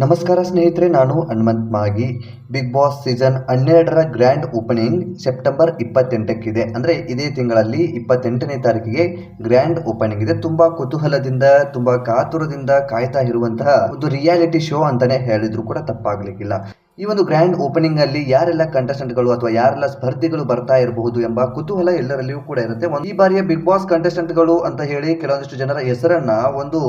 ನಮಸ್ಕಾರ ಸ್ನೇಹಿತರೆ, ನಾನು Hanumanth Magi. Big boss season ಹನ್ನೆರಡರ ಗ್ರ್ಯಾಂಡ್ ಓಪನಿಂಗ್ ಸೆಪ್ಟೆಂಬರ್ ಇಪ್ಪತ್ತೆಂಟಕ್ಕಿದೆ. ಅಂದರೆ ಇದೇ ತಿಂಗಳಲ್ಲಿ ಇಪ್ಪತ್ತೆಂಟನೇ ತಾರೀಕಿಗೆ ಗ್ರ್ಯಾಂಡ್ ಓಪನಿಂಗ್ ಇದೆ. ತುಂಬಾ ಕುತೂಹಲದಿಂದ, ತುಂಬಾ ಕಾತುರದಿಂದ ಕಾಯ್ತಾ ಇರುವಂತಹ ಒಂದು ರಿಯಾಲಿಟಿ ಶೋ ಅಂತಾನೆ ಹೇಳಿದ್ರು ಕೂಡ ತಪ್ಪಾಗ್ಲಿಕ್ಕಿಲ್ಲ. ಈ ಒಂದು ಗ್ರ್ಯಾಂಡ್ ಓಪನಿಂಗ್ ಅಲ್ಲಿ ಯಾರೆಲ್ಲ ಕಂಟೆಸ್ಟೆಂಟ್ಗಳು ಅಥವಾ ಯಾರೆಲ್ಲ ಸ್ಪರ್ಧಿಗಳು ಬರ್ತಾ ಇರಬಹುದು ಎಂಬ ಕುತೂಹಲ ಎಲ್ಲರಲ್ಲಿಯೂ ಕೂಡ ಇರುತ್ತೆ. ಈ ಬಾರಿಯ ಬಿಗ್ ಬಾಸ್ ಕಂಟೆಸ್ಟೆಂಟ್ಗಳು ಅಂತ ಹೇಳಿ ಕೆಲವೊಂದಿಷ್ಟು ಜನರ ಹೆಸರನ್ನ ಒಂದು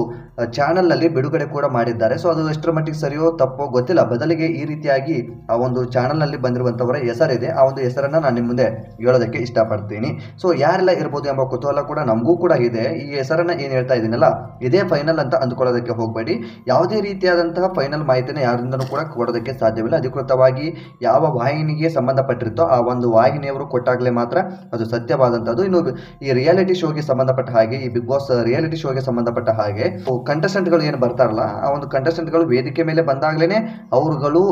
ಚಾನೆಲ್ನಲ್ಲಿ ಬಿಡುಗಡೆ ಕೂಡ ಮಾಡಿದ್ದಾರೆ. ಸೊ ಅದು ಎಷ್ಟರ ಮಟ್ಟಿಗೆ ಸರಿಯೋ ತಪ್ಪೋ ಗೊತ್ತಿಲ್ಲ. ಬದಲಿಗೆ ಈ ರೀತಿಯಾಗಿ ಆ ಒಂದು ಚಾನೆಲ್ನಲ್ಲಿ ಬಂದಿರುವಂತವರ ಹೆಸರಿದೆ. ಆ ಒಂದು ಹೆಸರನ್ನ ನಾನು ನಿಮ್ಮ ಮುಂದೆ ಹೇಳೋದಕ್ಕೆ ಇಷ್ಟಪಡ್ತೀನಿ. ಸೊ ಯಾರೆಲ್ಲ ಇರಬಹುದು ಎಂಬ ಕುತೂಹಲ ಕೂಡ ನಮಗೂ ಕೂಡ ಇದೆ. ಈ ಹೆಸರನ್ನ ಏನ್ ಹೇಳ್ತಾ ಇದೀನಲ್ಲ ಇದೇ ಫೈನಲ್ ಅಂತ ಅಂದ್ಕೊಳ್ಳೋದಕ್ಕೆ ಹೋಗಬೇಡಿ. ಯಾವುದೇ ರೀತಿಯಾದಂತಹ ಫೈನಲ್ ಮಾಹಿತಿನ ಯಾರಿಂದನೂ ಕೂಡ ಕೊಡೋದಕ್ಕೆ ಸಾಧ್ಯವಿಲ್ಲ. ಅಧಿಕೃತವಾಗಿ ಯಾವ ವಾಹಿನಿಗೆ ಸಂಬಂಧಪಟ್ಟಿರುತ್ತೋ ಆ ಒಂದು ವಾಹಿನಿಯವರು ಕೊಟ್ಟಾಗಲೇ ಮಾತ್ರ ಅದು ಸತ್ಯವಾದಂಥದ್ದು. ಇನ್ನು ಈ ರಿಯಾಲಿಟಿ ಶೋಗೆ ಸಂಬಂಧಪಟ್ಟ ಹಾಗೆ, ಈ ಬಿಗ್ ಬಾಸ್ ರಿಯಾಲಿಟಿ ಶೋಗೆ ಸಂಬಂಧಪಟ್ಟ ಹಾಗೆ ಕಂಟೆಸ್ಟೆಂಟ್ಗಳು ಏನು ಬರ್ತಾರಲ್ಲ, ಆ ಒಂದು ಕಂಟೆಸ್ಟೆಂಟ್ಗಳು ವೇದಿಕೆ ಮೇಲೆ ಬಂದಾಗ್ಲೇನೆ ಅವರುಗಳು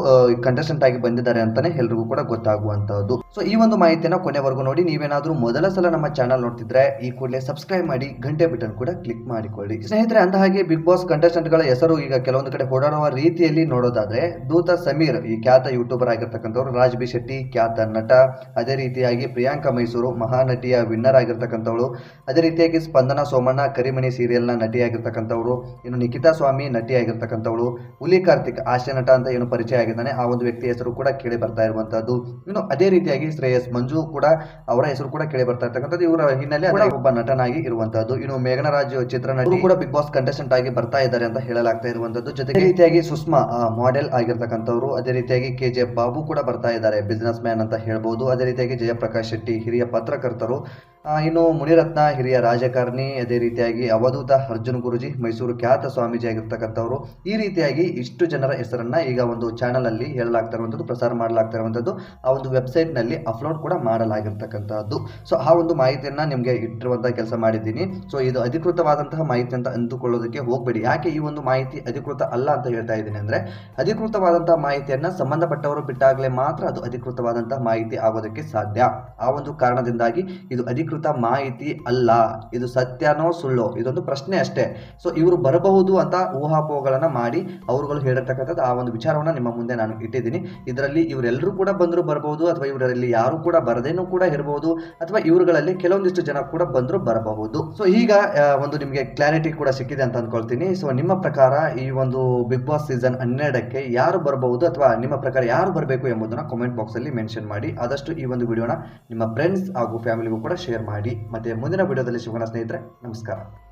ಕಂಟೆಸ್ಟೆಂಟ್ ಆಗಿ ಬಂದಿದ್ದಾರೆ ಅಂತಾನೆ ಎಲ್ರಿಗೂ ಕೂಡ ಗೊತ್ತಾಗುವಂತಹದ್ದು ಸೊ ಈ ಒಂದು ಮಾಹಿತಿಯನ್ನ ಕೊನೆವರೆಗೂ ನೋಡಿ, ನೀವೇನಾದ್ರೂ ಮೊದಲ ಸಲ ನಮ್ಮ ಚಾನಲ್ ನೋಡ್ತಿದ್ರೆ ಈ ಕೂಡಲೇ ಸಬ್ಸ್ಕ್ರೈಬ್ ಮಾಡಿ ಗಂಟೆ ಬಟನ್ ಕೂಡ ಕ್ಲಿಕ್ ಮಾಡಿಕೊಳ್ಳಿ. ಸ್ನೇಹಿತರೆ, ಅಂದ ಹಾಗೆ ಬಿಗ್ ಬಾಸ್ ಕಂಟೆಸ್ಟೆಂಟ್ಗಳ ಹೆಸರು ಈಗ ಕೆಲವೊಂದು ಕಡೆ ಓಡಾಡುವ ರೀತಿಯಲ್ಲಿ ನೋಡೋದಾದ್ರೆ, ದೂತ ಸಮೀರ್ ಈ ಖ್ಯಾತ ಯೂಟ್ಯೂಬರ್ ಆಗಿರ್ತಕ್ಕಂಥವ್ರು ರಾಜ್ ಬಿ ಶೆಟ್ಟಿ, ಖ್ಯಾತ ನಟ. ಅದೇ ರೀತಿಯಾಗಿ ಪ್ರಿಯಾಂಕಾ ಮೈಸೂರು ಮಹಾನಟಿಯ ವಿನ್ನರ್ ಆಗಿರ್ತಕ್ಕಂಥವಳು. ಅದೇ ರೀತಿಯಾಗಿ ಸ್ಪಂದನ ಸೋಮಣ್ಣ, ಕರಿಮಣಿ ಸೀರಿಯಲ್ನ ನಟಿಯಾಗಿರ್ತಕ್ಕಂಥವ್ರು. ಇನ್ನು ನಿಖಿತಾ ಸ್ವಾಮಿ ನಟಿಯಾಗಿರ್ತಕ್ಕಂಥವಳು. ಹುಲಿ ಕಾರ್ತಿಕ್ ಹಾಸ್ಯ ನಟ ಅಂತ ಏನು ಪರಿಚಯ ಆಗಿದ್ದಾನೆ. ಆ ಒಂದು ವ್ಯಕ್ತಿ ಹೆಸರು ಕೂಡ ಕೇಳಿ ಬರ್ತಾ ಇರುವಂತಹದ್ದು ಇನ್ನು ಅದೇ ರೀತಿಯಾಗಿ ಶ್ರೇಯಸ್ ಮಂಜು ಕೂಡ ಅವರ ಹೆಸರು ಕೂಡ ಕೇಳಿ ಬರ್ತಾ ಇರ್ತಕ್ಕಂಥದ್ದು. ಇವರ ಹಿನ್ನೆಲೆ ಒಬ್ಬ ನಟನಾಗಿ ಇರುವಂತಹದ್ದು ಇನ್ನು ಮೇಘನರಾಜ್ ಚಿತ್ರನಟಿ ಕೂಡ ಬಿಗ್ ಬಾಸ್ ಕಂಟೆಸ್ಟೆಂಟ್ ಆಗಿ ಬರ್ತಾ ಇದ್ದಾರೆ ಅಂತ ಹೇಳಲಾಗ್ತಾ ಇರುವಂತದ್ದು ಜೊತೆಗೆ ರೀತಿಯಾಗಿ ಸುಷ್ಮಾ ಮಾಡೆಲ್ ಆಗಿರ್ತಕ್ಕಂಥವ್ರು. ಅದೇ ರೀತಿಯಾಗಿ ಕೆ ಜೆ ಬಾಬು ಕೂಡ ಬರ್ತಾ ಇದ್ದಾರೆ. ಬಿಸ್ನೆಸ್ ಮ್ಯಾನ್ ಅಂತ ಹೇಳ್ಬೋದು. ಅದೇ ರೀತಿಯಾಗಿ ಜಯಪ್ರಕಾಶ್ ಶೆಟ್ಟಿ, ಹಿರಿಯ ಪತ್ರಕರ್ತರು ಇನ್ನು ಮುನಿರತ್ನ ಹಿರಿಯ ರಾಜಕಾರಣಿ, ಅದೇ ರೀತಿಯಾಗಿ ಅವಧೂತ ಅರ್ಜುನ್ ಗುರುಜಿ, ಮೈಸೂರು ಖ್ಯಾತ ಸ್ವಾಮೀಜಿ ಆಗಿರ್ತಕ್ಕಂಥವ್ರು ಈ ರೀತಿಯಾಗಿ ಇಷ್ಟು ಜನರ ಹೆಸರನ್ನ ಈಗ ಒಂದು ಚಾನಲ್ ಅಲ್ಲಿ ಹೇಳಲಾಗ್ತಾ ಇರುವಂಥದ್ದು ಪ್ರಸಾರ ಮಾಡಲಾಗ್ತಾ ಇರುವಂಥದ್ದು ಆ ಒಂದು ವೆಬ್ಸೈಟ್ನಲ್ಲಿ ಅಪ್ಲೋಡ್ ಕೂಡ ಮಾಡಲಾಗಿರ್ತಕ್ಕಂಥದ್ದು. ಸೊ ಆ ಒಂದು ಮಾಹಿತಿಯನ್ನ ನಿಮಗೆ ಇಟ್ಟಿರುವಂತಹ ಕೆಲಸ ಮಾಡಿದ್ದೀನಿ. ಸೊ ಇದು ಅಧಿಕೃತವಾದಂತಹ ಮಾಹಿತಿ ಅಂತ ಅಂದುಕೊಳ್ಳೋದಕ್ಕೆ ಹೋಗ್ಬೇಡಿ. ಯಾಕೆ ಈ ಒಂದು ಮಾಹಿತಿ ಅಧಿಕೃತ ಅಲ್ಲ ಅಂತ ಹೇಳ್ತಾ ಇದ್ದೀನಿ ಅಂದ್ರೆ, ಅಧಿಕೃತವಾದಂತಹ ಮಾಹಿತಿಯನ್ನ ಸಂಬಂಧಪಟ್ಟವರು ಬಿಟ್ಟಾಗಲೇ ಮಾತ್ರ ಅದು ಅಧಿಕೃತವಾದಂತಹ ಮಾಹಿತಿ ಆಗೋದಕ್ಕೆ ಸಾಧ್ಯ. ಆ ಒಂದು ಕಾರಣದಿಂದಾಗಿ ಇದು ಅಧಿಕೃತ ಮಾಹಿತಿ ಅಲ್ಲ. ಇದು ಸತ್ಯನೋ ಸುಳ್ಳೋ? ಇದೊಂದು ಪ್ರಶ್ನೆ ಅಷ್ಟೇ. ಸೊ ಇವರು ಬರಬಹುದು ಅಂತ ಊಹಾಪೋಹಗಳನ್ನ ಮಾಡಿ ಅವರುಗಳು ಹೇಳಿರ್ತಕ್ಕಂಥದ್ದು ಆ ಒಂದು ವಿಚಾರವನ್ನ ನಿಮ್ಮ ಮುಂದೆ ನಾನು ಇಟ್ಟಿದ್ದೀನಿ. ಇದರಲ್ಲಿ ಇವರೆಲ್ಲರೂ ಕೂಡ ಬಂದರೂ ಬರಬಹುದು ಅಥವಾ ಇವರಲ್ಲಿ ಯಾರು ಕೂಡ ಬರದೇನೂ ಕೂಡ ಇರಬಹುದು ಅಥವಾ ಇವರುಗಳಲ್ಲಿ ಕೆಲವೊಂದಿಷ್ಟು ಜನ ಕೂಡ ಬಂದರೂ ಬರಬಹುದು. ಸೊ ಈಗ ಒಂದು ನಿಮಗೆ ಕ್ಲಾರಿಟಿ ಕೂಡ ಸಿಕ್ಕಿದೆ ಅಂತ ಅಂದ್ಕೊಳ್ತೀನಿ. ಸೊ ನಿಮ್ಮ ಪ್ರಕಾರ ಈ ಒಂದು ಬಿಗ್ ಬಾಸ್ ಸೀಸನ್ ಹನ್ನೆರಡಕ್ಕೆ ಯಾರು ಬರಬಹುದು ಅಥವಾ ನಿಮ್ಮ ಪ್ರಕಾರ ಯಾರು ಬರಬೇಕು ಎಂಬುದನ್ನು ಕಾಮೆಂಟ್ ಬಾಕ್ಸ್ ಅಲ್ಲಿ ಮೆನ್ಷನ್ ಮಾಡಿ. ಆದಷ್ಟು ಈ ಒಂದು ವಿಡಿಯೋನ ನಿಮ್ಮ ಫ್ರೆಂಡ್ಸ್ ಹಾಗೂ ಫ್ಯಾಮಿಲಿಗೂ ಕೂಡ ಶೇರ್ ಮಾಡಿ ಮತ್ತೆ ಮುಂದಿನ ವಿಡಿಯೋದಲ್ಲಿ ಸಿಗೋಣ ಸ್ನೇಹಿತರೆ ನಮಸ್ಕಾರ.